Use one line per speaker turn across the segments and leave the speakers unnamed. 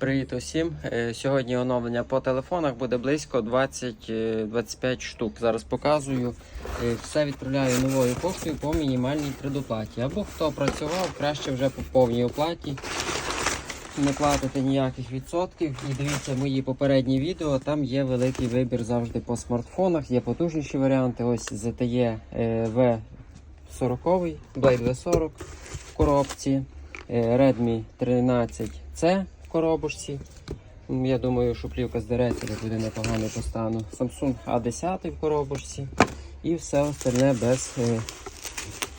Привіт усім. Е, Сьогодні оновлення по телефонах буде близько 20-25 штук. Зараз показую. Е, Все відправляю новою поштою по мінімальній предоплаті. Або хто працював, краще вже по повній оплаті. Не платите ніяких відсотків. І дивіться мої попередні відео. Там є великий вибір завжди по смартфонах. Є потужніші варіанти. Ось ZTE е, V40, Blade V40 в коробці. е, Redmi 13C в коробочці. Я думаю, що плівка здереться, то буде непогано по стану. Samsung A10 в коробочці. І все остальне без, е,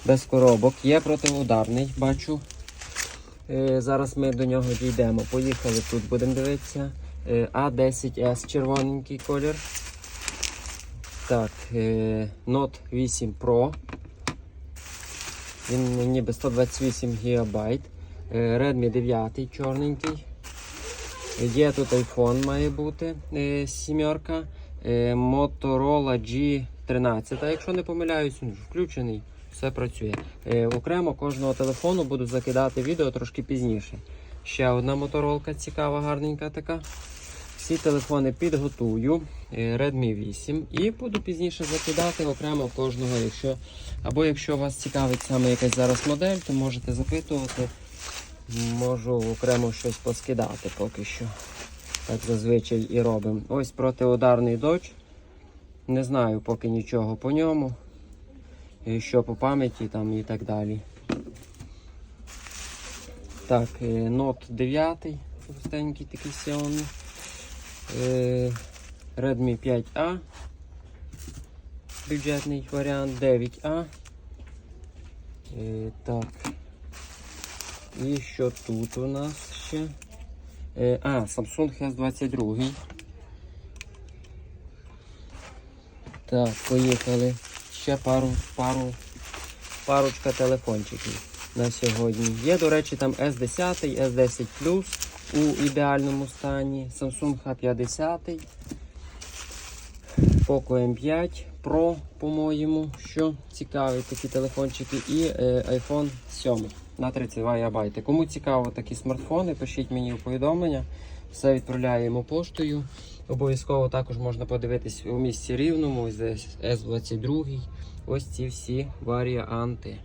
без коробок. Є протиударний, бачу. Е, Зараз ми до нього дійдемо. Поїхали тут, будемо дивитися. Е, A10S червоненький колір. Так, Note 8 Pro. Він ніби 128 ГБ. Redmi 9 чорненький. Є тут iPhone має бути е, сімерка. Е, Motorola G13, якщо не помиляюсь, він включений, все працює. Е, окремо кожного телефону буду закидати відео трошки пізніше. Ще одна моторолка цікава, гарненька така. Всі телефони підготую. Redmi 8 і буду пізніше закидати окремо кожного. Якщо, або якщо вас цікавить саме якась зараз модель, то можете запитувати. Можу окремо щось поскидати поки що. Так зазвичай і робимо. Ось протиударний дощ. Не знаю поки нічого по ньому. І що по пам'яті там і так далі. Так, е, Note 9, простенький такий Xiaomi. Е, Redmi 5A. Бюджетний варіант 9A. Е, Так. І що тут у нас ще? Е, а, Samsung S22. Так, поїхали. Ще пару, пару, парочка телефончиків на сьогодні. Є, до речі, там S10, S10 Plus у ідеальному стані. Samsung H50. Poco M5 Pro, по-моєму, що цікаві такі телефончики, і е, iPhone 7 на 32 ГБ. Кому цікаво такі смартфони, пишіть мені у повідомлення. Все відправляємо поштою. Обов'язково також можна подивитись у місті рівному, ось десь S22. Ось ці всі варіанти.